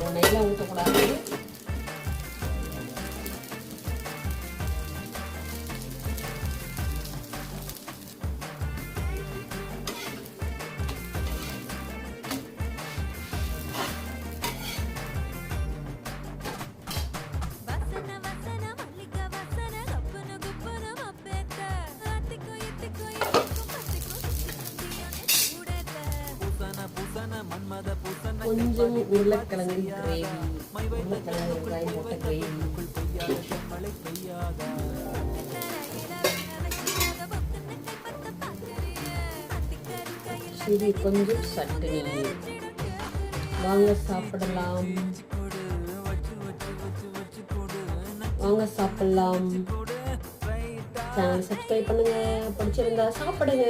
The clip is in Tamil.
ஊற்றணும் நெய்லாம் ஊற்றக்கூடாது கொஞ்சம் உருளைக்கிழங்கு கிரேவி உருளைக்கிழங்கு வெங்காயம் போட்ட கிரேவி இது கொஞ்சம் சட்னி வாங்க சாப்பிடலாம். வாங்க சாப்பிடலாம். சேனல் சப்ஸ்கிரைப் பண்ணுங்க. பிடிச்சிருந்தா சாப்பிடுங்க.